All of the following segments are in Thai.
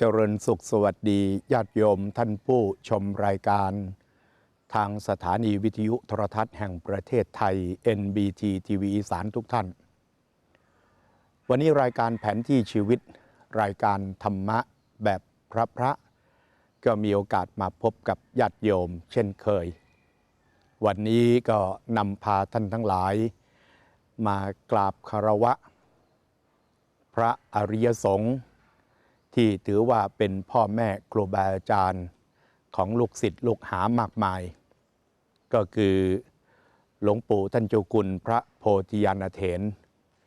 เจริญสุขสวัสดีญาติโยมท่านผู้ชมรายการ ทางสถานีวิทยุโทรทัศน์แห่งประเทศไทย NBT ทีวีอีสานทุกท่าน วันนี้รายการแผนที่ชีวิต รายการธรรมะแบบพระพระ ก็มีโอกาสมาพบกับญาติโยมเช่นเคย วันนี้ก็นำพาท่านทั้งหลาย มากราบคารวะ พระอริยสงฆ์ ที่ถือว่าเป็นพ่อแม่ครูบาอาจารย์ของลูกศิษย์ลูกหามากมาย ก็คือหลวงปู่ท่านเจ้าคุณพระโพธิยานเถร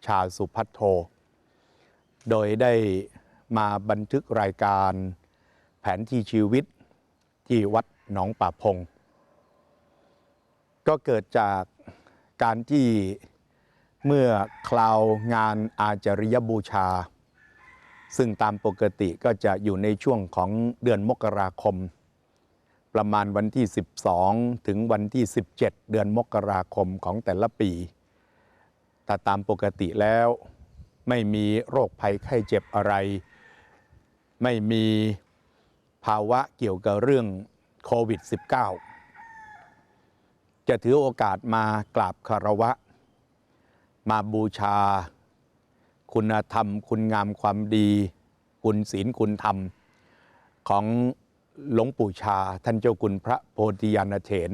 ชาสุพัทโท โดยได้มาบันทึกรายการแผนที่ชีวิตที่วัดหนองป่าพง ก็เกิดจากการที่เมื่อคราวงานอาจาริยบูชา ซึ่งตามปกติก็จะอยู่ในช่วงของเดือนมกราคม ประมาณวันที่ 12 ถึงวันที่ 17 เดือนมกราคมของแต่ละปีแต่ตามปกติแล้วไม่มีโรคภัยไข้เจ็บอะไร ไม่มีภาวะเกี่ยวกับเรื่องโควิด -19 จะถือโอกาสมากราบคารวะ มาบูชา คุณธรรม คุณงามความดี คุณศีลคุณธรรม ของหลวงปู่ชา ท่านเจ้าคุณพระโพธิยานเถร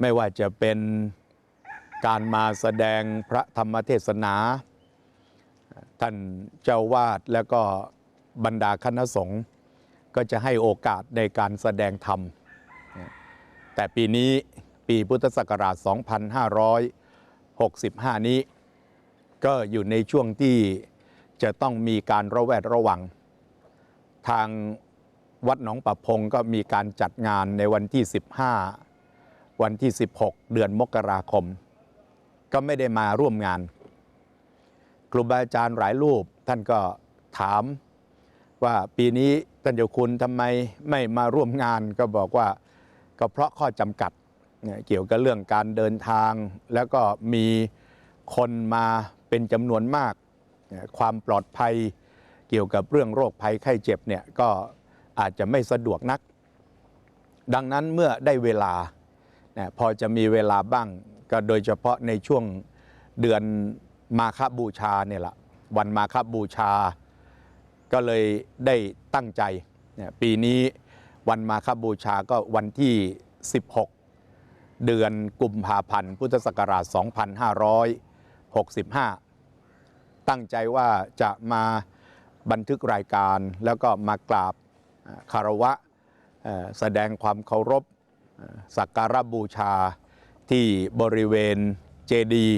ไม่ว่าจะเป็นการมาแสดงพระธรรมเทศนา ท่านเจ้าวาดแล้วก็บรรดาคณะสงฆ์ก็จะให้โอกาสในการแสดงธรรม แต่ปีนี้ปีพุทธศักราช 2565 นี้ ก็อยู่ในช่วงที่จะต้องมีการระแวดระวัง ทางวัดหนองประพงก็มีการจัดงานในวันที่ 15 วันที่ 16 เดือนมกราคม ก็ไม่ได้มาร่วมงาน ครูบาอาจารย์หลายรูปท่านก็ถามว่าปีนี้ท่านเจ้าคุณทำไมไม่มาร่วมงานก็บอกว่าก็เพราะข้อจำกัดเนี่ยเกี่ยวกับเรื่องการเดินทาง แล้วก็มีคนมา เป็นจำนวนมาก ความปลอดภัยเกี่ยวกับเรื่องโรคภัยไข้เจ็บเนี่ยก็อาจจะไม่สะดวกนัก ดังนั้นเมื่อได้เวลาพอจะมีเวลาบ้าง ก็โดยเฉพาะในช่วงเดือนมาคบูชาเนี่ยละวันมาคบูชา ก็เลยได้ตั้งใจ ปีนี้วันมาคบูชาก็วันที่ 16 เดือนกุมภาพันธ์พุทธศักราช 2565 ตั้งใจว่าจะมาบันทึกรายการแล้วก็มากราบคารวะแสดงความเคารพสักการะบูชาที่บริเวณเจดี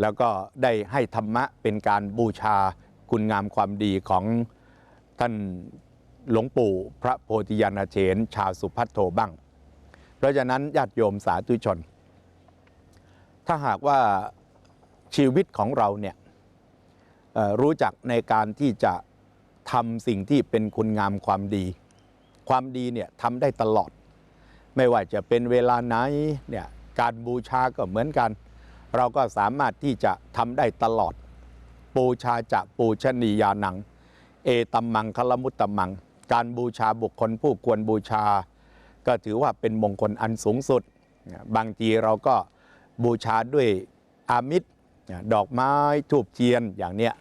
แล้วก็ได้ให้ธรรมะเป็นการบูชาคุณงามความดีของท่านหลวงปู่พระโพธิยานเถรชาวสุพัทโทบ้าง เพราะฉะนั้นญาติโยมสาธุชน ถ้าหากว่าชีวิตของเราเนี่ยรู้จักในการที่จะทำสิ่งที่เป็นคุณงามความดี ความดีเนี่ยทำได้ตลอด ไม่ว่าจะเป็นเวลาไหนเนี่ยการบูชาก็เหมือนกัน เราก็สามารถที่จะทำได้ตลอด ปูชาจะปูชนียานัง เอตัมมังคลมุตตมัง การบูชาบุคคลผู้ควรบูชา ก็ถือว่าเป็นมงคลอันสูงสุด บางทีเราก็ บูชาด้วยอามิตรดอกไม้ทูบเทียนอย่างเนี้ย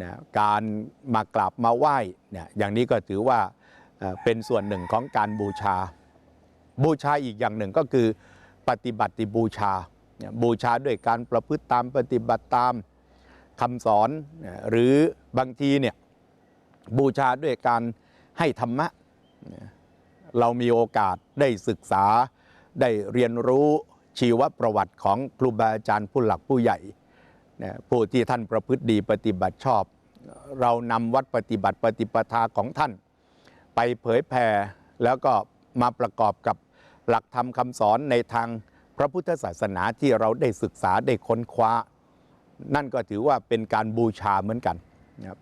นะการมากราบมาไหว้เนี่ยอย่างนี้ก็ถือว่าเป็นส่วนหนึ่งของการบูชา บูชาอีกอย่างหนึ่งก็คือปฏิบัติบูชา บูชาด้วยการประพฤติตามปฏิบัติตามคำสอน หรือบางทีเนี่ยบูชาด้วยการให้ธรรมะ เรามีโอกาสได้ศึกษาได้เรียนรู้ ชีวประวัติของครูบาอาจารย์ผู้หลักผู้ใหญ่ผู้ที่ท่านประพฤติดีปฏิบัติชอบ เรานำวัดปฏิบัติปฏิปทาของท่าน ไปเผยแผ่แล้วก็มาประกอบกับหลักธรรมคำสอนในทางพระพุทธศาสนาที่เราได้ศึกษาได้ค้นคว้า นั่นก็ถือว่าเป็นการบูชาเหมือนกัน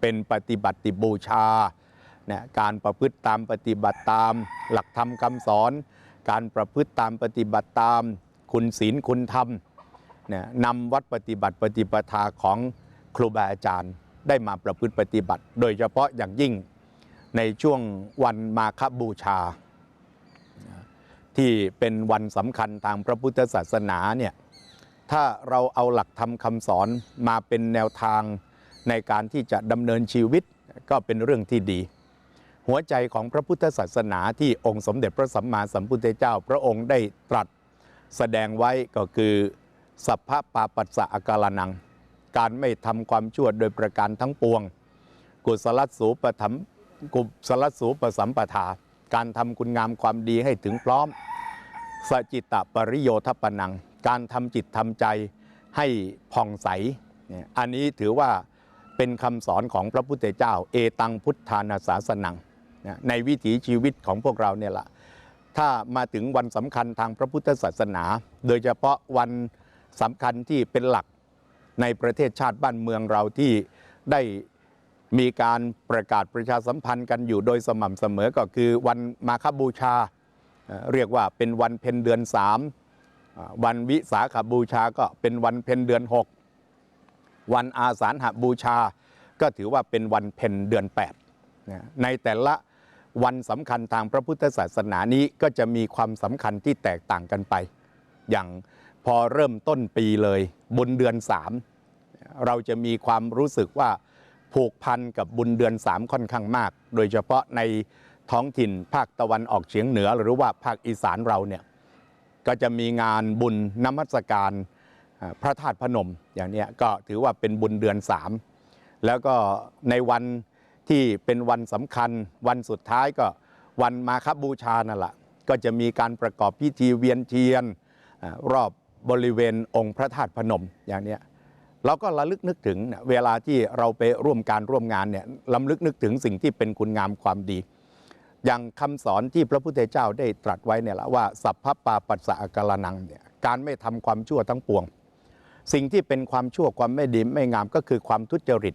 เป็นปฏิบัติบูชาการประพฤติตามปฏิบัติตาม หลักธรรมคำสอน การประพฤติตามปฏิบัติตาม คุณศีลคุณธรรมนำวัดปฏิบัติปฏิปทาของครูบาอาจารย์ได้มาประพฤติปฏิบัติ โดยเฉพาะอย่างยิ่งในช่วงวันมาคบูชา ที่เป็นวันสำคัญทางพระพุทธศาสนาเนี่ยถ้าเราเอาหลักธรรมคำสอนมาเป็นแนวทางในการที่จะดำเนินชีวิตก็เป็นเรื่องที่ดี หัวใจของพระพุทธศาสนาที่องค์สมเด็จพระสัมมาสัมพุทธเจ้า พระองค์ได้ตรัส แสดงไว้ก็คือ สัพพะปาปัสสะอาการนัง การไม่ทำความชั่วโดยประการทั้งปวง กุศลสูปธรรมกุศลสูปสัมปทา การทำคุณงามความดีให้ถึงพร้อมสจิตตปริโยทปนัง การทำจิตทำใจให้ผ่องใส อันนี้ถือว่าเป็นคำสอนของพระพุทธเจ้า เอตังพุทธานาสาสนัง ในวิถีชีวิตของพวกเราเนี่ยละ ถ้ามาถึงวันสำคัญทางพระพุทธศาสนา โดยเฉพาะวันสำคัญที่เป็นหลักในประเทศชาติบ้านเมืองเราที่ได้มีการประกาศประชาสัมพันธ์กันอยู่โดยสม่ำเสมอก็คือวันมาคบูชา เรียกว่าเป็นวันเพ็ญเดือนสามวันวิสาขบูชาก็เป็นวันเพ็ญเดือน 6 วันอาสาฬหบูชา ก็ถือว่าเป็นวันเพ็ญเดือน8ในแต่ละ วันสำคัญทางพระพุทธศาสนานี้ก็จะมีความสำคัญที่แตกต่างกันไป อย่างพอเริ่มต้นปีเลยบุญเดือน3เราจะมีความรู้สึกว่าผูกพันกับบุญเดือน3ค่อนข้างมาก โดยเฉพาะในท้องถิ่นภาคตะวันออกเฉียงเหนือ หรือว่าภาคอีสานเราเนี่ยก็จะมีงานบุญนมัสการพระธาตุพนมอย่างนี้ก็ถือว่าเป็นบุญเดือนสามแล้วก็ในวัน ที่เป็นวันสำคัญ วันสุดท้ายก็วันมาคบูชานั่นแหละก็จะมีการประกอบพิธีเวียนเทียนรอบบริเวณองค์พระธาตุพนมอย่างนี้เราก็ระลึกนึกถึงเวลาที่เราไปร่วมการร่วมงานเนี่ยลำลึกนึกถึงสิ่งที่เป็นคุณงามความดี อย่างคำสอนที่พระพุทธเจ้าได้ตรัสไว้เนี่ยละว่า สัพพปาปัสสะอาการนังเนี่ยการไม่ทำความชั่วทั้งปวง สิ่งที่เป็นความชั่วความไม่ดีไม่งามก็คือความทุจริต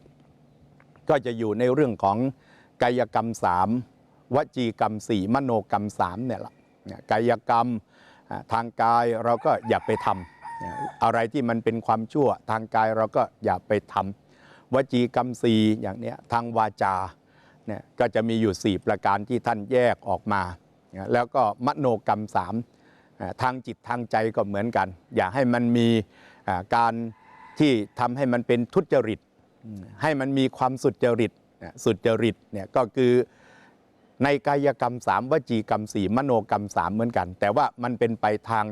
ก็จะอยู่ในเรื่องของกายกรรมสามวจีกรรมสี่มโนกรรมสามเนี่ยแหละกายกรรมทางกายเราก็อย่าไปทำอะไรที่มันเป็นความชั่วทางกายเราก็อย่าไปทำวจีกรรมสี่อย่างเนี้ยทางวาจาเนี่ยก็จะมีอยู่ 4 ประการที่ท่านแยกออกมา แล้วก็มโนกรรมสามทางจิตทางใจก็เหมือนกัน อย่าให้มันมีการที่ทำให้มันเป็นทุจริต ให้มันมีความสุจริตสุจริตเนี่ยก็คือในกายกรรมสามวจีกรรมสี่มโนกรรมสามเหมือนกัน แต่ว่ามันเป็นไปทาง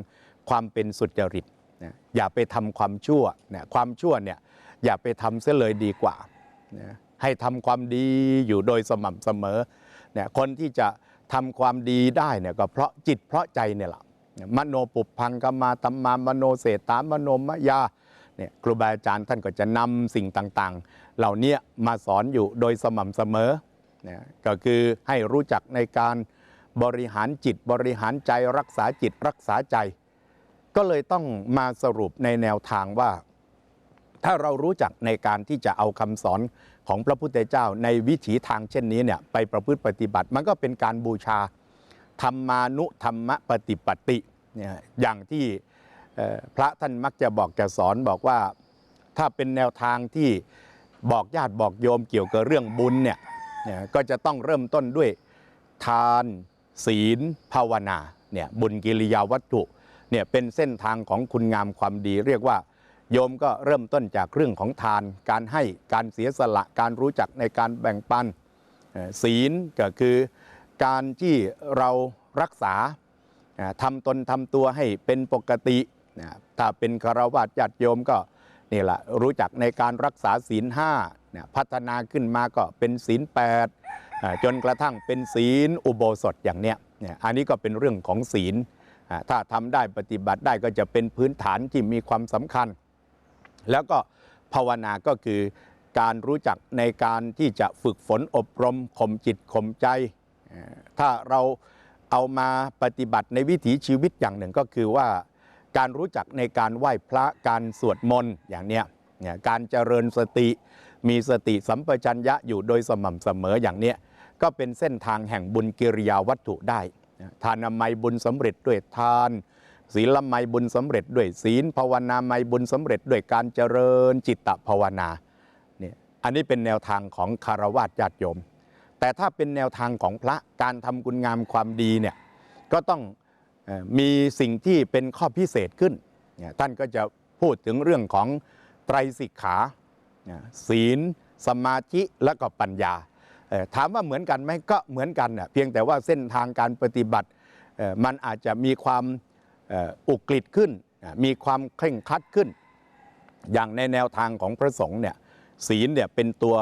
ความเป็นสุจริตนะอย่าไปทำความชั่วเนี่ยความชั่วเนี่ยอย่าไปทำเสียเลยดีกว่านะให้ทำความดีอยู่โดยสม่ำเสมอเนี่ยคนที่จะทำความดีได้เนี่ยก็เพราะจิตเพราะใจเนี่ยแหละมโนปุพังกมาตัมมามโนเสตามโนมยา เนี่ยครูบาอาจารย์ท่านก็จะนำสิ่งต่างๆ เหล่านี้มาสอนอยู่โดยสม่ำเสมอนีก็คือให้รู้จักในการบริหารจิตบริหารใจรักษาจิตรักษาใจ ก็เลยต้องมาสรุปในแนวทางว่า ถ้าเรารู้จักในการที่จะเอาคำสอนของพระพุทธเจ้าในวิถีทางเช่นนี้เนี่ยไปประพฤติปฏิบัติ มันก็เป็นการบูชาธรรมานุธรรมปฏิปติเนี่ยอย่างที่ พระท่านมักจะบอกจะสอนบอกว่าถ้าเป็นแนวทางที่บอกญาติบอกโยมเกี่ยวกับเรื่องบุญเนี่ยก็จะต้องเริ่มต้นด้วยทาน ศีล ภาวนาเนี่ยบุญกิริยาวัตถุเนี่ยเป็นเส้นทางของคุณงามความดี เรียกว่าโยมก็เริ่มต้นจากเรื่องของทาน การให้การเสียสละการรู้จักในการแบ่งปันศีลก็คือการที่เรารักษาทำตนทำตัวให้เป็นปกติ นะถ้าเป็นคารวะญาติโยมก็นี่แหละรู้จักในการรักษาศีลห้าพัฒนาขึ้นมาก็เป็นศีลแปดจนกระทั่งเป็นศีลอุโบสถอย่างเนี้ยอันนี้ก็เป็นเรื่องของศีลถ้าทำได้ปฏิบัติได้ก็จะเป็นพื้นฐานที่มีความสำคัญ แล้วก็ภาวนาก็คือการรู้จักในการที่จะฝึกฝนอบรมข่มจิตข่มใจ ถ้าเราเอามาปฏิบัติในวิถีชีวิตอย่างหนึ่งก็คือว่า การรู้จักในการไหว้พระการสวดมนต์อย่างเนี้ยเนี่ยการเจริญสติ มีสติสัมปชัญญะอยู่โดยสม่ำเสมออย่างเนี้ยก็เป็นเส้นทางแห่งบุญกิริยาวัตถุได้ ทานามัยบุญสำเร็จด้วยทาน ศีลไมยบุญสำเร็จด้วยศีลภาวนาไมยบุญสำเร็จด้วยการเจริญจิตตภาวนาเนี่ยอันนี้เป็นแนวทางของคารวะญาติโยม แต่ถ้าเป็นแนวทางของพระการทำคุณงามความดีเนี่ยก็ต้อง มีสิ่งที่เป็นข้อพิเศษขึ้น ท่านก็จะพูดถึงเรื่องของไตรสิกขาศีล สมาธิและก็ปัญญา ถามว่าเหมือนกันไหมก็เหมือนกันเพียงแต่ว่าเส้นทางการปฏิบัติมันอาจจะมีความอุกฤษขึ้น มีความเคร่งครัดขึ้น อย่างในแนวทางของพระสงฆ์เนี่ยศีลเนี่ยเป็นตัว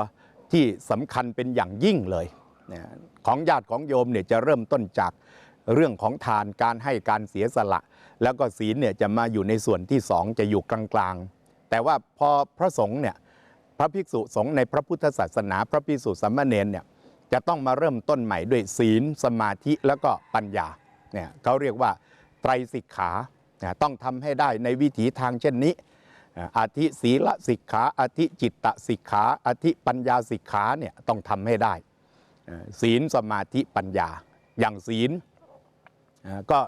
ที่สำคัญเป็นอย่างยิ่งเลยเนี่ยของญาติของโยมเนี่ยจะเริ่มต้นจาก เรื่องของทานการให้การเสียสละ แล้วก็ศีลเนี่ยจะมาอยู่ในส่วนที่สองจะอยู่กลางๆ แต่ว่าพอพระสงฆ์เนี่ยพระภิกษุสงฆ์ในพระพุทธศาสนา พระภิกษุสามเณรเนี่ยจะต้องมาเริ่มต้นใหม่ด้วยศีลสมาธิแล้วก็ปัญญาเนี่ยเขาเรียกว่าไตรสิกขาต้องทำให้ได้ในวิถีทางเช่นนี้อาทิศีลสิกขาอาทิจิตตสิกขาอาทิปัญญาสิกขาเนี่ยต้องทำให้ได้ ศีลสมาธิปัญญา อย่างศีล ก็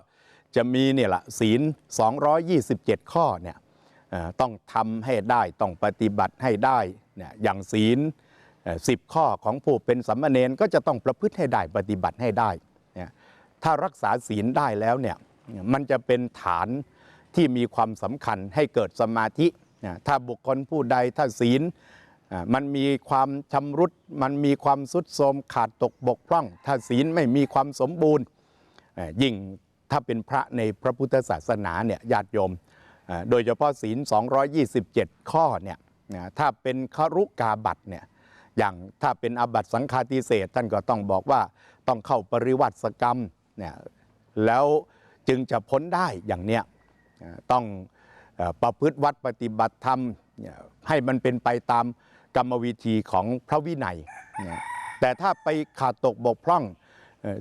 จะมีเนี่ยละศีล 227 ข้อเนี่ยต้องทำให้ได้ต้องปฏิบัติให้ได้เนี่ยอย่างศีลสิบข้อของผู้เป็นสัมมาเนนก็จะต้องประพฤติให้ได้ปฏิบัติให้ได้เนี่ยถ้ารักษาศีลได้แล้วเนี่ยมันจะเป็นฐานที่มีความสำคัญให้เกิดสมาธิถ้าบุคคลผู้ใดถ้าศีลมันมีความชำรุด มันมีความสุดโทรมขาดตกบกพร่อง ถ้าศีลไม่มีความสมบูรณ์ ยิ่งถ้าเป็นพระในพระพุทธศาสนาเนี่ยญาติโยม โดยเฉพาะศีล 227 ข้อเนี่ยถ้าเป็นครุกาบัตเนี่ยอย่างถ้าเป็นอบัตสังฆาติเศษท่านก็ต้องบอกว่าต้องเข้าปริวัติกรรมเนี่ยแล้วจึงจะพ้นได้อย่างเนี้ยต้องประพฤติวัดปฏิบัติธรรมให้มันเป็นไปตามกรรมวิธีของพระวินัย แต่ถ้าไปขาดตกบกพร่อง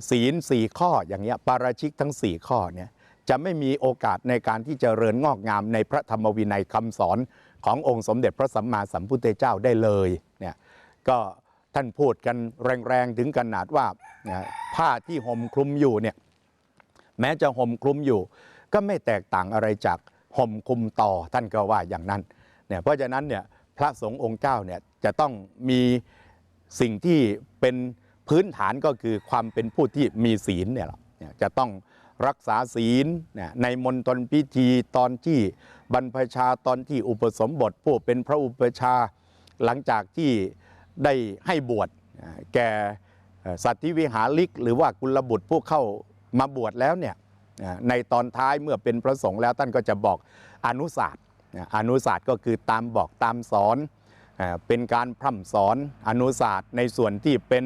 ศีลสี่ข้ออย่างเงี้ยปาราชิกทั้ง 4 ข้อเนี่ยจะไม่มีโอกาสในการที่จะเริญงอกงามในพระธรรมวินัยคำสอนขององค์สมเด็จพระสัมมาสัมพุทธเจ้าได้เลยเนี่ยก็ท่านพูดกันแรงๆถึงขนาดว่าเนี่ยผ้าที่ห่มคลุมอยู่เนี่ยแม้จะห่มคลุมอยู่ ก็ไม่แตกต่างอะไรจากห่มคลุมต่อท่านก็ว่าอย่างนั้นเนี่ยเพราะฉะนั้นเนี่ยพระสงฆ์องค์เจ้าเนี่ยจะต้องมีสิ่งที่เป็น พื้นฐานก็คือความเป็นผู้ที่มีศีลเนี่ยจะต้องรักษาศีลในมณฑลพิธีตอนที่บรรพชาตอนที่อุปสมบทผู้เป็นพระอุปชาหลังจากที่ได้ให้บวชแก่สัตว์ที่วิหาริก หรือว่ากุลบุตรผู้เข้ามาบวชแล้วเนี่ยในตอนท้ายเมื่อเป็นพระสงฆ์แล้วท่านก็จะบอกอนุศาสตร์อนุศาสตร์ก็คือตามบอกตามสอนเป็นการพร่ำสอนอนุศาสตร์ในส่วนที่เป็น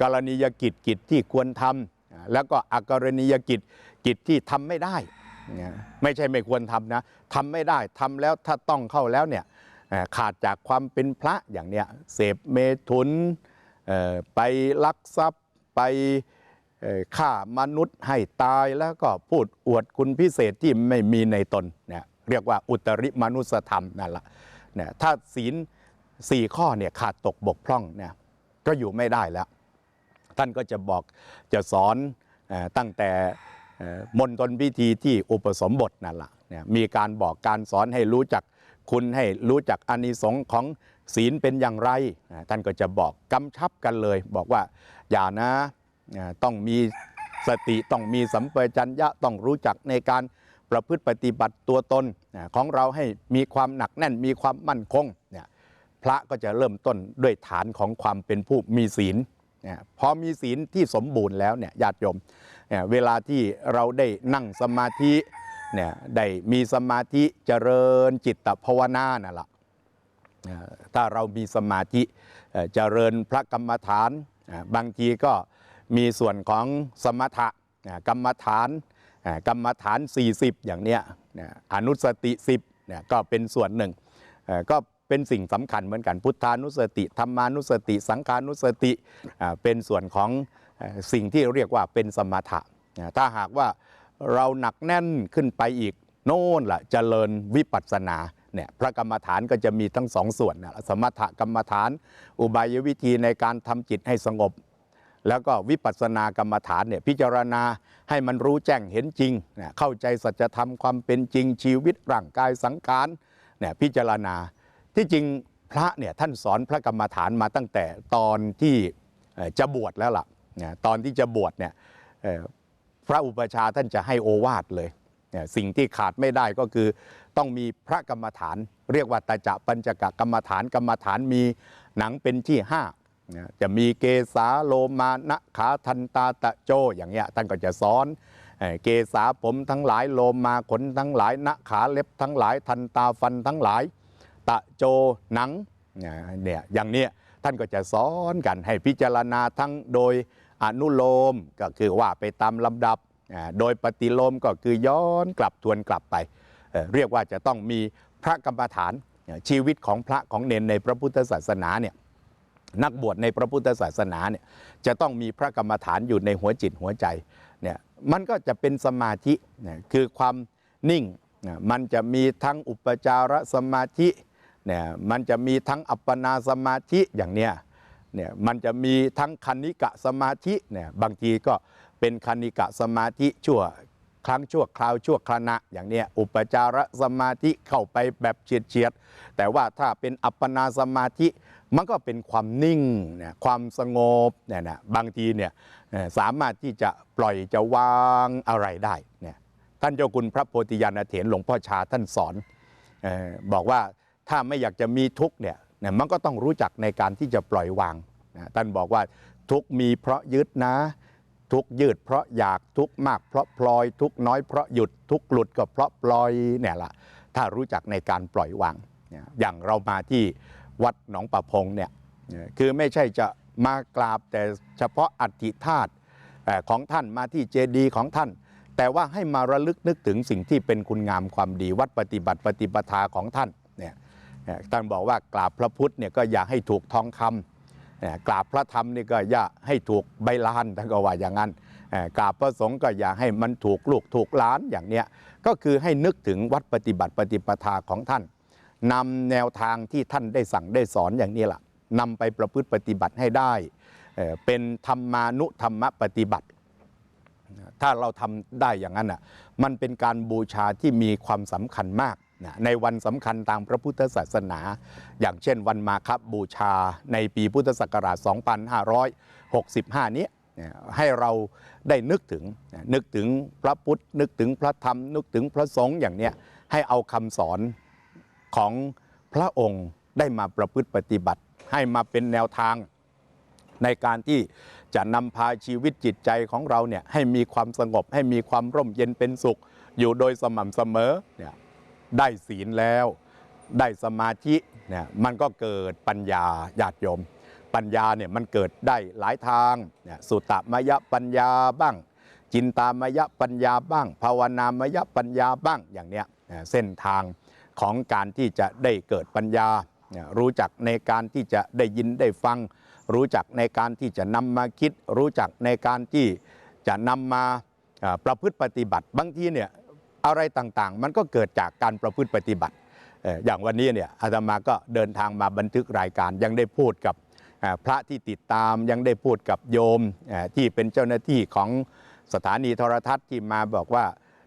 กรณียกิจกิจที่ควรทำอ่าแล้วก็อกรณียกิจกิจที่ทำไม่ได้ ไม่ใช่ไม่ควรทำนะทำไม่ได้ทำแล้วถ้าต้องเข้าแล้วเนี่ยขาดจากความเป็นพระอย่างเนี้ยเสพเมถุนไปลักทรัพย์ไปฆ่ามนุษย์ให้ตายแล้วก็พูดอวดคุณพิเศษที่ไม่มีในตนเนี่ยเรียกว่าอุตริมนุสธรรมนั่นแหละเนี่ยถ้าศีลสี่ข้อเนี่ยขาดตกบกพร่องเนี่ยก็อยู่ไม่ได้แล้ว ท่านก็จะบอกจะสอนตั้งแต่มณฑลพิธีที่อุปสมบทนั่นแหละมีการบอกการสอนให้รู้จักคุณให้รู้จักอานิสงส์ของศีลเป็นอย่างไร ท่านก็จะบอกกำชับกันเลย บอกว่าอย่านะต้องมีสติต้องมีสัมปชัญญะต้องรู้จักในการประพฤติปฏิบัติตัวตนของเราให้มีความหนักแน่นมีความมั่นคงเนี่ยพระก็จะเริ่มต้นด้วยฐานของความเป็นผู้มีศีล เนี่ยพอมีศีลที่สมบูรณ์แล้วเนี่ยญาติโยมเนี่ยเวลาที่เราได้นั่งสมาธิเนี่ยได้มีสมาธิเจริญจิตภาวนานั่นแหละเอ่อถ้าเรามีสมาธิเจริญพระกรรมฐาน บางทีก็มีส่วนของสมถะกรรมฐานกรรมฐาน 40 อย่างเนี้ยอนุสติ 10เนี่ยก็เป็นส่วนหนึ่งก็ เป็นสิ่งสำคัญเหมือนกันพุทธานุสติธรรมานุสติ สังขานุสติเป็นส่วนของสิ่งที่เรียกว่าเป็นสมถะถ้าหากว่าเราหนักแน่นขึ้นไปอีกโน่นละ่ะเจริญวิปัสสนาเนี่ยพระกรรมฐานก็จะมีทั้งสองส่วนนะสมถกรรมฐาน อุบายวิธีในการทำจิตให้สงบ แล้วก็วิปัสสนากรรมฐานเนี่ยพิจารณาให้มันรู้แจ้งเห็นจริง เข้าใจสัจธรรมความเป็นจริงชีวิตร่างกายสังขารเนี่ยพิจารณา ที่จริงพระเนี่ยท่านสอนพระกรรมฐานมาตั้งแต่ตอนที่จะบวชแล้วล่ะนะตอนที่จะบวชเนี่ยพระอุปชาท่านจะให้โอวาทเลยสิ่งที่ขาดไม่ได้ก็คือต้องมีพระกรรมฐาน เรียกว่าตาจะปัญจกกรรมฐานกรรมฐานมีหนังเป็นที่ห้าจะมีเกสาโลมานะขาทันตาตะโจอย่างเงี้ยท่านก็จะสอนเอ่อเกสาผมทั้งหลายโลมาขนทั้งหลายนะขาเล็บทั้งหลายทันตาฟันทั้งหลาย ตะโจหนังเนี่ยอย่างเนี้ยท่านก็จะสอนกันให้พิจารณาทั้งโดยอนุโลมก็คือว่าไปตามลำดับ โดยปฏิโลมก็คือย้อนกลับทวนกลับไป เรียกว่าจะต้องมีพระกรรมฐานชีวิตของพระของเนนในพระพุทธศาสนาเนี่ยนักบวชในพระพุทธศาสนาเนี่ยจะต้องมีพระกรรมฐานอยู่ในหัวจิตหัวใจเนี่ยมันก็จะเป็นสมาธิเนี่ยคือความนิ่งมันจะมีทั้งอุปจารสมาธิ เนี่ยมันจะมีทั้งอัปปนาสมาธิอย่างเนี้ยเนี่ยมันจะมีทั้งคณิกะสมาธิเนี่ยบางทีก็เป็นคณิกะสมาธิชั่วครั้งชั่วคราวชั่วขณะอย่างเนี้ยอุปจารสมาธิเข้าไปแบบเฉียดเฉียดแต่ว่าถ้าเป็นอัปปนาสมาธิมันก็เป็นความนิ่งเนี่ยความสงบเนี่ยนะบางทีเนี่ยสามารถที่จะปล่อยจะวางอะไรได้เนี่ยท่านเจ้าคุณพระโพธิญาณเถรหลวงพ่อชาท่านสอนออบอกว่า ถ้าไม่อยากจะมีทุกข์เนี่ยมันก็ต้องรู้จักในการที่จะปล่อยวางนะท่านบอกว่าทุกมีเพราะยึดนะ ทุกยืดเพราะอยากทุกมากเพราะพลอย ทุกน้อยเพราะหยุดทุกหลุดก็เพราะปล่อยเนี่ยละถ้ารู้จักในการปล่อยวาง อย่างเรามาที่วัดหนองประพงเนี่ยคือไม่ใช่จะมากราบแต่เฉพาะอัฐิธาตุของท่านมาที่เจดีย์ของท่าน แต่ว่าให้มาระลึกนึกถึงสิ่งที่เป็นคุณงามความดีวัดปฏิบัติปฏิปทาของท่าน ท่านบอกว่ากราบพระพุทธเนี่ยก็อย่าให้ถูกทองคำกราบพระธรรมนี่ก็อย่าให้ถูกใบลานท่านก็ว่าอย่างนั้นกราบพระสงฆ์ก็อย่าให้มันถูกลูกถูกล้านอย่างเนี้ยก็คือให้นึกถึงวัดปฏิบัติปฏิปทาของท่านนำแนวทางที่ท่านได้สั่งได้สอนอย่างนี้แหละนำไปประพฤติปฏิบัติให้ได้ เป็นธรรมานุธรรมปฏิบัติ ถ้าเราทำได้อย่างนั้นอะมันเป็นการบูชาที่มีความสำคัญมาก ในวันสำคัญตามพระพุทธศาสนา อย่างเช่นวันมาคบบูชาในปีพุทธศักราช 2565 นี้เนี่ยให้เราได้นึกถึงนะนึกถึงพระพุทธ นึกถึงพระธรรม นึกถึงพระสงฆ์อย่างเนี้ยให้เอาคำสอนของพระองค์ได้มาประพฤติปฏิบัติ ให้มาเป็นแนวทางในการที่จะนำพาชีวิตจิตใจของเราเนี่ยให้มีความสงบให้มีความร่มเย็นเป็นสุข อยู่โดยสม่ำเสมอเนี่ย ได้ศีลแล้ว ได้สมาธิเนี่ยมันก็เกิดปัญญาญาติโยม ปัญญาเนี่ยมันเกิดได้หลายทางเนี่ยสุตตมยปัญญาบ้าง จินตามยปัญญาบ้าง ภาวนามยปัญญาบ้างอย่างเนี้ยเส้นทางของการที่จะได้เกิดปัญญา รู้จักในการที่จะได้ยินได้ฟัง รู้จักในการที่จะนำมาคิด รู้จักในการที่จะนำมาประพฤติปฏิบัติ บางทีเนี่ย อะไรต่างๆ มันก็เกิดจากการประพฤติปฏิบัติ อย่างวันนี้เนี่ยอาตมาก็เดินทางมาบันทึกรายการยังได้พูดกับพระที่ติดตามยังได้พูดกับโยมที่เป็นเจ้าหน้าที่ของสถานีโทรทัศน์ที่มาบอกว่า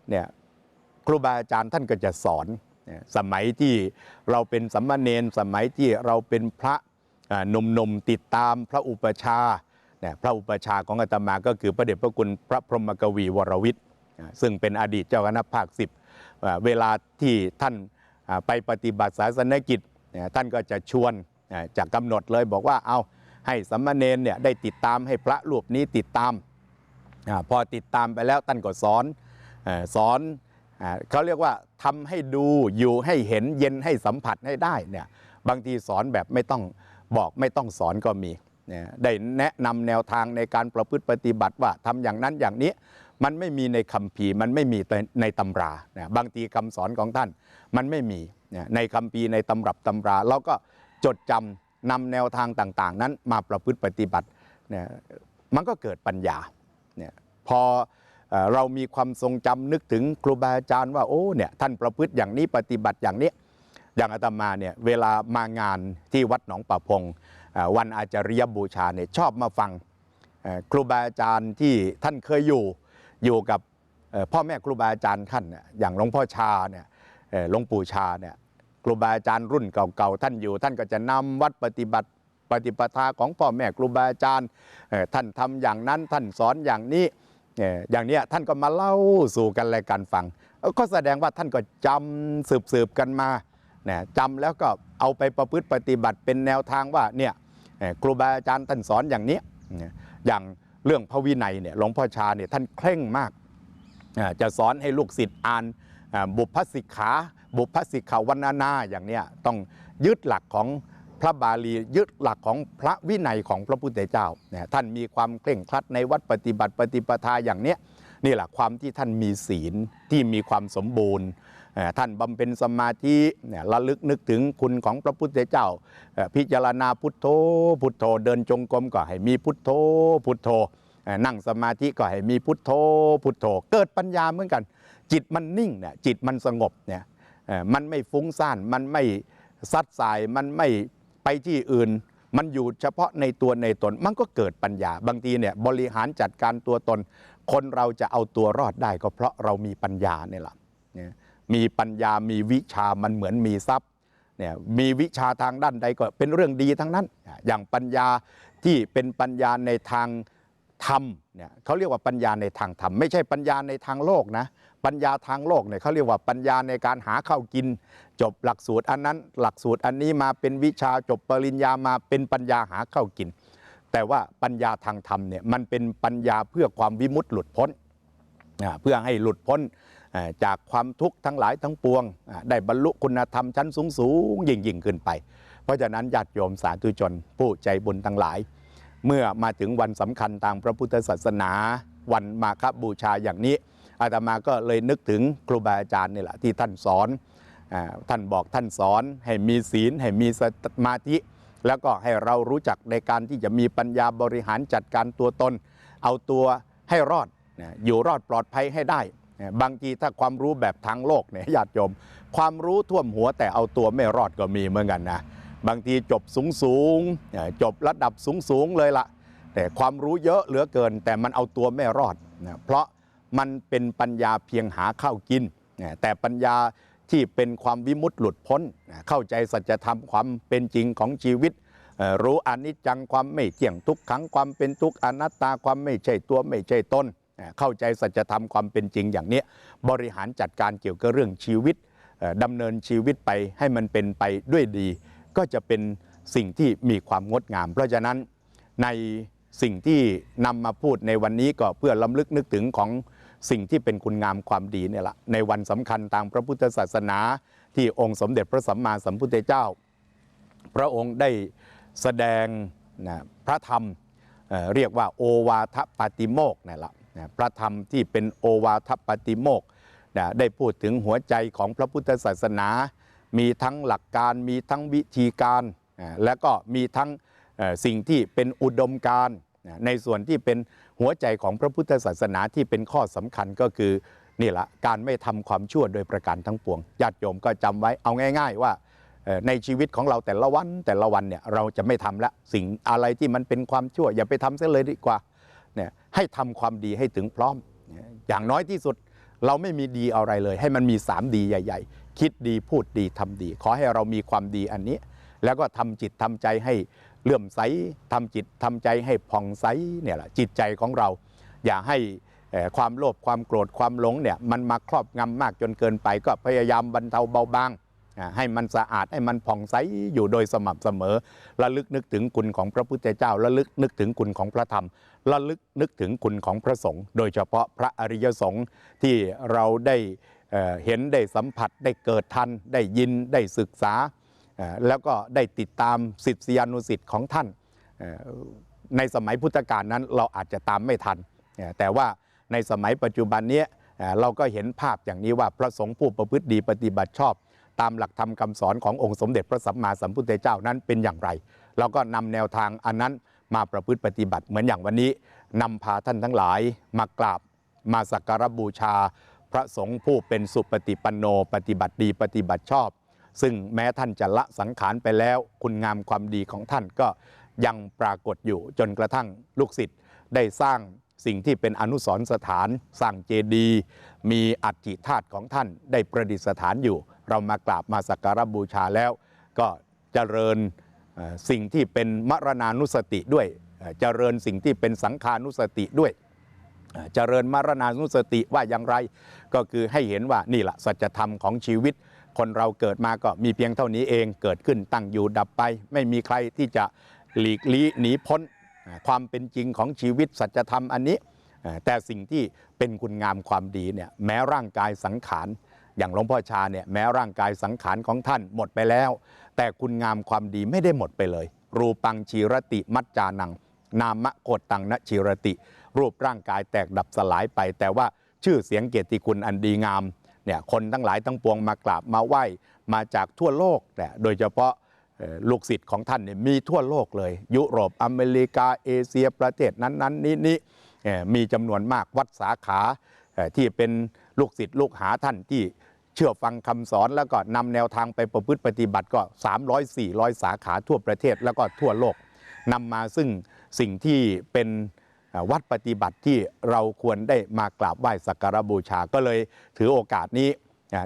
เนี่ยครูบาอาจารย์ท่านก็จะสอนสมัยที่เราเป็นสัมมาเนนสมัยที่เราเป็นพระอ่าหนุ่มๆติดตามพระอุปชาพระอุปชาของอาตมาก็คือพระเดชพระคุณพระพรหมกวีวรวิทย์ ซึ่งเป็นอดีตเจ้าคณะภาคสิบเวลาที่ท่านไปปฏิบัติศาสนกิจท่านก็จะชวนจากกำหนดเลยบอกว่าเอาให้สัมมาเนนเนี่ยได้ติดตามให้พระรูปนี้ติดตามพอติดตามไปแล้วท่านก็สอนสอนเขาเรียกว่าทำให้ดูอยู่ให้เห็นเย็นให้สัมผัสให้ได้เนี่ยบางทีสอนแบบไม่ต้องบอกไม่ต้องสอนก็มีได้แนะนำแนวทางในการประพฤติปฏิบัติว่าทำอย่างนั้นอย่างนี้ มันไม่มีในคัมภีร์มันไม่มีในตำราบางทีคำสอนของท่านมันไม่มีในคัมภีร์ในตำรับตำรา เราก็จดจำนำแนวทางต่างๆ นั้นมาประพฤติปฏิบัติเนี่ยมันก็เกิดปัญญาเนี่ยพอเรามีความทรงจำนึกถึงครูบาอาจารย์ว่าโอ้เนี่ยท่านประพฤติอย่างนี้ปฏิบัติอย่างนี้อย่างอาตมาเนี่ยเวลามางานที่วัดหนองป่าพงวันอาจาริยบูชาเนี่ยชอบมาฟังครูบาอาจารย์ที่ท่านเคยอยู่ อยู่กับพ่อแม่ครูบาอาจารย์ท่านอย่างหลวงพ่อชาเนี่ยหลวงปู่ชาเนี่ยครูบาอาจารย์รุ่นเก่าๆท่านอยู่ ท่านก็จะนำวัดปฏิบัติปฏิปทาของพ่อแม่ครูบาอาจารย์ท่านทำอย่างนั้นท่านสอนอย่างนี้อย่างเนี้ยท่านก็มาเล่าสู่กันและกันฟัง ก็แสดงว่าท่านก็จำสืบสืบๆกันมาจำแล้วก็เอาไปประพฤติปฏิบัติเป็นแนวทางว่าเนี่ยครูบาอาจารย์ท่านสอนอย่างนี้เนี่ยอย่าง เรื่องพระวินัยเนี่ยหลวงพ่อชาเนี่ยท่านเคร่งมากจะสอนให้ลูกศิษย์อ่านบุพสิกขาบุพสิกขาวันนาอย่างเนี้ยต้องยึดหลักของพระบาลียึดหลักของพระวินัยของพระพุทธเจ้าเนี่ยท่านมีความเคร่งครัดในวัดปฏิบัติปฏิปทาอย่างเนี้ยนี่แหละความที่ท่านมีศีลที่มีความสมบูรณ์ ท่านบำเพ็ญสมาธิระลึกนึกถึงคุณของพระพุทธเจ้า พิจารณาพุทโธ พุทโธเดินจงกรมก็ให้มีพุทโธ พุทโธ นั่งสมาธิก็ให้มีพุทโธ พุทโธ เกิดปัญญาเหมือนกัน จิตมันนิ่งเนี่ยจิตมันสงบเนี่ยมันไม่ฟุ้งซ่านมันไม่ซัดสายมันไม่ไปที่อื่น มันอยู่เฉพาะในตัวในตนมันก็เกิดปัญญา บางทีเนี่ยบริหารจัดการตัวตน คนเราจะเอาตัวรอดได้ก็เพราะเรามีปัญญาเนี่ยแหละเนี่ย มีปัญญามีวิชามันเหมือนมีทรัพย์เนี่ยมีวิชาทางด้านใดก็เป็นเรื่องดีทั้งนั้น อย่างปัญญาที่เป็นปัญญาในทางธรรมเนี่ยเขาเรียกว่าปัญญาในทางธรรมไม่ใช่ปัญญาในทางโลกนะปัญญาทางโลกเนี่ยเขาเรียกว่าปัญญาในการหาข้าวกิน จบหลักสูตรอันนั้นหลักสูตรอันนี้มาเป็นวิชาจบปริญญามาเป็นปัญญาหาข้าวกิน แต่ว่าปัญญาทางธรรมเนี่ยมันเป็นปัญญาเพื่อความวิมุตติหลุดพ้นอ่าเพื่อให้หลุดพ้น จากความทุกข์ทั้งหลายทั้งปวง ได้บรรลุคุณธรรมชั้นสูงสูงยิ่งยิ่งขึ้นไป เพราะฉะนั้นญาติโยมสาธุชนผู้ใจบุญทั้งหลาย เมื่อมาถึงวันสำคัญทางพระพุทธศาสนา วันมาคบูชาอย่างนี้อาตมาก็เลยนึกถึงครูบาอาจารย์นี่แหละที่ท่านสอนอท่านบอกท่านสอนให้มีศีลให้มีสมาธิ แล้วก็ให้เรารู้จักในการที่จะมีปัญญาบริหารจัดการตัวตน เอาตัวให้รอดอยู่รอดปลอดภัยให้ได้ บางทีถ้าความรู้แบบทางโลกเนี่ยญาติโยม ความรู้ท่วมหัวแต่เอาตัวไม่รอดก็มีเหมือนกันนะบางทีจบสูงสูงๆจบระดับสูงสูงๆเลยละแต่ความรู้เยอะเหลือเกิน แต่มันเอาตัวไม่รอดนะเพราะมันเป็นปัญญาเพียงหาข้าวกิน แต่ปัญญาที่เป็นความวิมุตติหลุดพ้น เข้าใจสัจธรรมความเป็นจริงของชีวิต รู้อนิจจังความไม่เที่ยงทุกขังความเป็นทุกข์อนัตตาความไม่ใช่ตัวไม่ใช่ตน เข้าใจสัจธรรมความเป็นจริงอย่างนี้บริหารจัดการเกี่ยวกับเรื่องชีวิตดำเนินชีวิตไปให้มันเป็นไปด้วยดี ก็จะเป็นสิ่งที่มีความงดงาม เพราะฉะนั้นในสิ่งที่นำมาพูดในวันนี้ก็เพื่อล้ำลึกนึกถึงของสิ่งที่เป็นคุณงามความดีเนี่ยละในวันสำคัญทางพระพุทธศาสนา ที่องค์สมเด็จพระสัมมาสัมพุทธเจ้า พระองค์ได้แสดงนะพระธรรมเเรียกว่าโอวาทปาติโมกนั่นแหละ พระธรรมที่เป็นโอวาทปาติโมกนะได้พูดถึงหัวใจของพระพุทธศาสนา มีทั้งหลักการมีทั้งวิธีการ และก็มีทั้งสิ่งที่เป็นอุดมการนะในส่วนที่เป็นหัวใจของพระพุทธศาสนาที่เป็นข้อสำคัญก็คือนี่แหละการไม่ทำความชั่วโดยประการทั้งปวงญาติโยมก็จำไว้เอาง่าย ๆ ว่าในชีวิตของเราแต่ละวันแต่ละวันเนี่ยเราจะไม่ทำละสิ่งอะไรที่มันเป็นความชั่ว อย่าไปทำเสียเลยดีกว่า เนี่ยให้ทำความดีให้ถึงพร้อม อย่างน้อยที่สุดเราไม่มีดีอะไรเลย ให้มันมี3ดีใหญ่ ๆ คิดดีพูดดีทำดี ขอให้เรามีความดีอันนี้ แล้วก็ทำจิตทำใจให้เลื่อมใสทำจิตทำใจให้ผ่องใสเนี่ยแหละจิตใจของเรา อย่าให้ความโลภความโกรธความหลงเนี่ยมันมาครอบงำมากจนเกินไป ก็พยายามบรรเทาเบาบาง ให้มันสะอาดให้มันผ่องใสอยู่โดยสม่ำเสมอระลึกนึกถึงคุณของพระพุทธเจ้าระลึกนึกถึงคุณของพระธรรมระลึกนึกถึงคุณของพระสงฆ์โดยเฉพาะพระอริยสงฆ์ที่เราได้เห็นได้สัมผัสได้เกิดทันได้ยินได้ศึกษา แล้วก็ได้ติดตามสิทธิานุสิทธิ์ของท่าน ในสมัยพุทธกาลนั้นเราอาจจะตามไม่ทัน แต่ว่าในสมัยปัจจุบันนี้เราก็เห็นภาพอย่างนี้ว่าพระสงฆ์ผู้ประพฤติดีปฏิบัติชอบ ตามหลักธรรมคำสอนขององค์สมเด็จพระสัมมาสัมพุทธเจ้านั้นเป็นอย่างไร เราก็นำแนวทางอันนั้นมาประพฤติปฏิบัติเหมือนอย่างวันนี้นำพาท่านทั้งหลายมากราบมาสักการบูชา พระสงฆ์ผู้เป็นสุปฏิปันโน ปฏิบัติดีปฏิบัติชอบ ซึ่งแม้ท่านจะละสังขารไปแล้ว คุณงามความดีของท่านก็ยังปรากฏอยู่จนกระทั่งลูกศิษย์ได้สร้าง สิ่งที่เป็นอนุสรสถานสร้างเจดีย์มีอัฐิธาตุของท่านได้ประดิษฐานอยู่ เรามากราบมาสักการะบูชาแล้ว ก็เจริญสิ่งที่เป็นมรณานุสติด้วยเอ่อเจริญสิ่งที่เป็นสังขานุสติด้วยเอ่อเจริญมรณานุสติว่าอย่างไร ก็คือให้เห็นว่านี่แหละสัจธรรมของชีวิต คนเราเกิดมาก็มีเพียงเท่านี้เองเกิดขึ้นตั้งอยู่ดับไป ไม่มีใครที่จะหลีกลี้หนีพ้น ความเป็นจริงของชีวิตสัจธรรมอันนี้ แต่สิ่งที่เป็นคุณงามความดีเนี่ยแม้ร่างกายสังขารอย่างหลวงพ่อชาเนี่ยแม้ร่างกายสังขารของท่านหมดไปแล้ว แต่คุณงามความดีไม่ได้หมดไปเลย รูปังชีรติมัจจานัง นามะโกตังนชีรติ รูปร่างกายแตกดับสลายไป แต่ว่าชื่อเสียงเกียรติคุณอันดีงามเนี่ยคนทั้งหลายทั้งปวงมากราบมาไหว้มาจากทั่วโลกแต่โดยเฉพาะ ลูกศิษย์ของท่านเนี่ยมีทั่วโลกเลย ยุโรปอเมริกาเอเชียประเทศนั้น ๆ นี้นี้มีจำนวนมากวัดสาขาที่เป็นลูกศิษย์ลูกหาท่านที่เชื่อฟังคำสอนแล้วก็นำแนวทางไปประพฤติปฏิบัติก็ 300 400 สาขาทั่วประเทศแล้วก็ทั่วโลกนำมาซึ่งสิ่งที่เป็นวัดปฏิบัติที่เราควรได้มากราบไหว้สักการบูชาก็เลยถือโอกาสนี้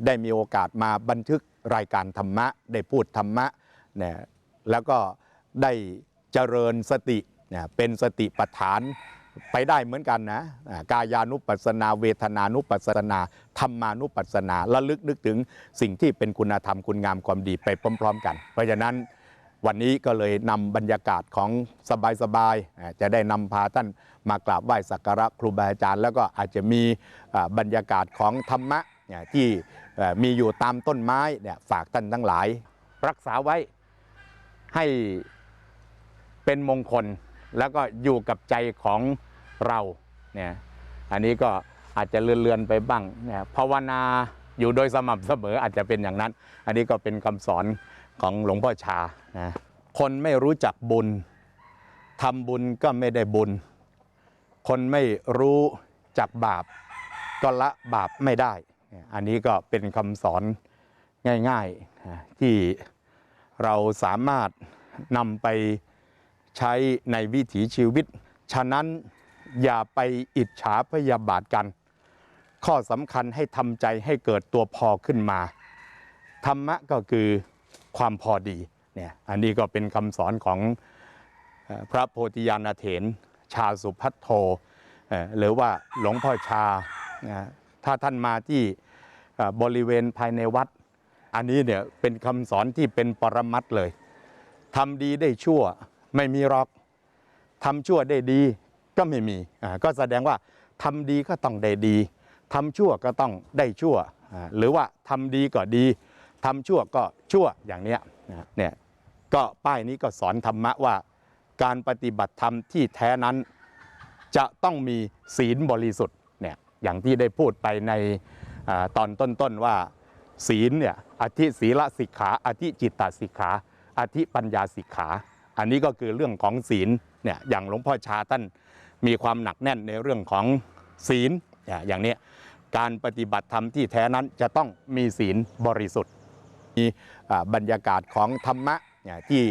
ได้มีโอกาสมาบันทึกรายการธรรมะ ได้พูดธรรมะ นี่ยแล้วก็ได้เจริญสติเนี่ยเป็นสติปัฏฐานไปได้เหมือนกันนะกายานุปัสสนา เวทนานุปัสสนาธรรมานุปัสสนาระลึกนึกถึงสิ่งที่เป็นคุณธรรมคุณงามความดีไปพร้อม ๆ กัน เพราะฉะนั้นวันนี้ก็เลยนำบรรยากาศของสบายๆ จะได้นำพาท่านมากราบไหว้สักการะครูบาอาจารย์ แล้วก็อาจจะมีบรรยากาศของธรรมะที่มีอยู่ตามต้นไม้ฝากท่านทั้งหลาย รักษาไว้ ให้เป็นมงคลแล้วก็อยู่กับใจของเราเนี่ยอันนี้ก็อาจจะเลือนๆไปบ้างเนี่ยภาวนาอยู่โดยสม่ำเสมออาจจะเป็นอย่างนั้น อันนี้ก็เป็นคำสอนของหลวงพ่อชานะคนไม่รู้จักบุญทำบุญก็ไม่ได้บุญ คนไม่รู้จักบาป ก็ละบาปไม่ได้ อันนี้ก็เป็นคำสอนง่ายๆนะที่ เราสามารถนำไปใช้ในวิถีชีวิต ฉะนั้นอย่าไปอิจฉาพยาบาทกัน ข้อสำคัญให้ทำใจให้เกิดตัวพอขึ้นมา ธรรมะก็คือความพอดีเนี่ยอันนี้ก็เป็นคำสอนของพระโพธิญาณเถรชาสุพัทโทหรือว่าหลวงพ่อชา ถ้าท่านมาที่บริเวณภายในวัด อันนี้เนี่ยเป็นคำสอนที่เป็นปรมัตเลยทำดีได้ชั่วไม่มีหรอกทำชั่วได้ดีก็ไม่มีก็แสดงว่าทำดีก็ต้องได้ดีทำชั่วก็ต้องได้ชั่ว หรือว่าทำดีก็ดีทำชั่วก็ชั่วอย่างเนี้ยเนี่ยก็ป้ายนี้ก็สอนธรรมะว่าการปฏิบัติธรรมที่แท้นั้น จะต้องมีศีลบริสุทธิ์เนี่ยอย่างที่ได้พูดไปในอตอนต้นๆว่า ศีลเนี่ยอธิศีลสิกขาอธิจิตตสิกขาอธิปัญญาสิกขา อันนี้ก็คือเรื่องของศีลเนี่ยอย่างหลวงพ่อชาท่านมีความหนักแน่นในเรื่องของศีลอย่างนี้การปฏิบัติธรรมที่แท้นั้นจะต้องมีศีลบริสุทธิ์มีบรรยากาศของธรรมะเนี่ยที่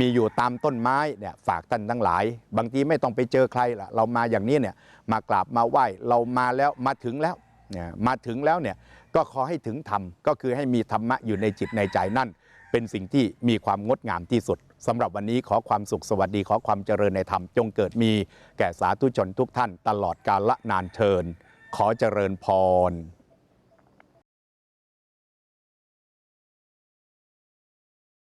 มีอยู่ตามต้นไม้เนี่ยฝากท่านทั้งหลาย บางทีไม่ต้องไปเจอใครละเรามาอย่างนี้เนี่ยมากราบมาไหว้เรามาแล้วมาถึงแล้วเนี่ยมาถึงแล้วเนี่ยก็ขอให้ถึงธรรมก็คือให้มีธรรมะอยู่ในจิตในใจนั่น เป็นสิ่งที่มีความงดงามที่สุดสำหรับวันนี้ขอความสุขสวัสดีขอความเจริญในธรรมจงเกิดมีแก่สาธุชนทุกท่านตลอดกาลละนานเทินขอเจริญพร